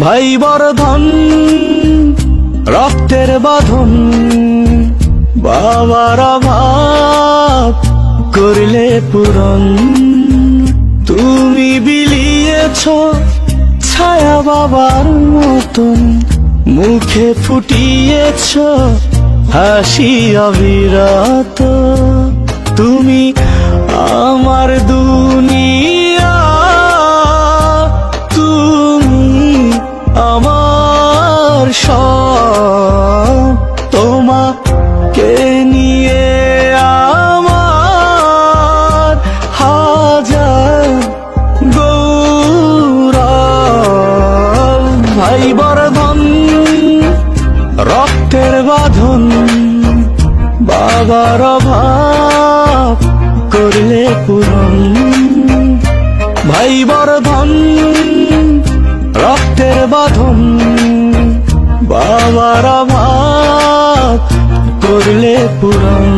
ভাই বর্ধন, রক্তের বাঁধন, বাবার অভাব করলে পূরণ। তুমি বিলিয়েছ ছায়া বাবার মতন, মুখে ফুটিয়েছ হাসি অবিরত। সব তোমাকে নিয়ে আমার হাজার গৌরব। ভাই বর্ধন, রক্তের বাঁধন, বাবার অভাব করলে পূরণ। ভাই বর্ধন বাবার আমার করলে পূরণ